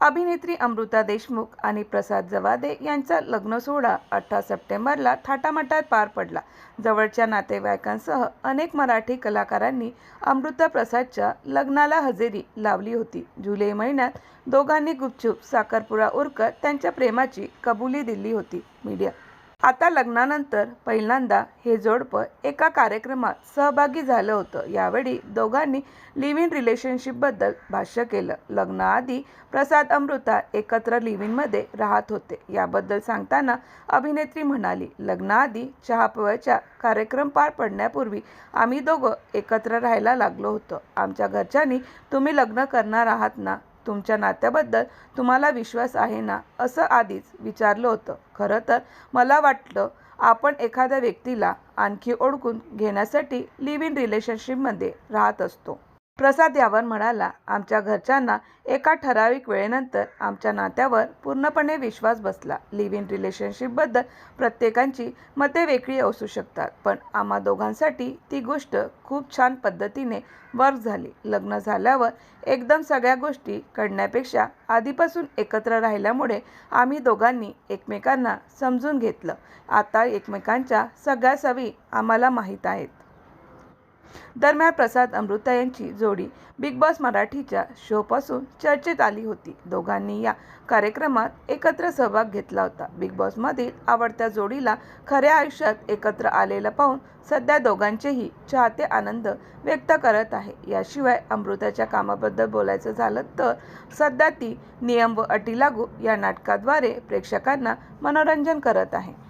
अभिनेत्री अमृता देशमुख आणि प्रसाद जवादे यांचा लग्नसोहळा अठरा सप्टेंबरला थाटामाटात पार पडला. जवळच्या नातेवाईकांसह अनेक मराठी कलाकारांनी अमृता प्रसादच्या लग्नाला हजेरी लावली होती. जुलै महिन्यात दोघांनी गुपचूप साखरपुडा उरकत त्यांच्या प्रेमाची कबुली दिली होती. मीडिया आता लग्नानंतर पहिल्यांदा हे जोडपं एका कार्यक्रमात सहभागी झालं होतं. यावेळी दोघांनी लिव्ह इन रिलेशनशिपबद्दल भाष्य केलं. लग्नाआधी प्रसाद अमृता एकत्र लिव्ह इनमध्ये राहत होते. याबद्दल सांगताना अभिनेत्री म्हणाली लग्नाआधी चहापोह्याचा कार्यक्रम पार पडण्यापूर्वी आम्ही दोघं एकत्र राहायला लागलो होतो. आमच्या घरच्यांनी तुम्ही लग्न करणार आहात ना? तुमच्या नात्याबद्दल तुम्हाला विश्वास आहे ना असं आधीच विचारलं होतं. खरं तर मला वाटलं आपण एखाद्या व्यक्तीला आणखी ओळखून घेण्यासाठी लिव्ह इन रिलेशनशिपमध्ये राहत असतो. प्रसाद यावर म्हणाला आमच्या घरच्यांना एका ठराविक वेळेनंतर आमच्या नात्यावर पूर्णपणे विश्वास बसला. लिव्ह इन रिलेशनशिपबद्दल प्रत्येकांची मते वेगळी असू शकतात पण आम्हा दोघांसाठी ती गोष्ट खूप छान पद्धतीने वर्क झाली. लग्न झाल्यावर एकदम सगळ्या गोष्टी कळण्यापेक्षा आधीपासून एकत्र राहिल्यामुळे आम्ही दोघांनी एकमेकांना समजून घेतलं. आता एकमेकांच्या सगळ्या सवी आम्हाला माहीत आहेत. दरम्यान प्रसाद अमृता यांची जोडी बिग बॉस मराठीच्या शोपासून चर्चेत आली होती. दोघांनी या कार्यक्रमात एकत्र सहभाग घेतला होता. बिग बॉसमधील आवडत्या जोडीला खऱ्या आयुष्यात एकत्र आलेलं पाहून सध्या दोघांचेही चाहते आनंद व्यक्त करत आहे. याशिवाय अमृताच्या कामाबद्दल बोलायचं झालं तर सध्या ती नियम व अटी लागू या नाटकाद्वारे प्रेक्षकांना मनोरंजन करत आहे.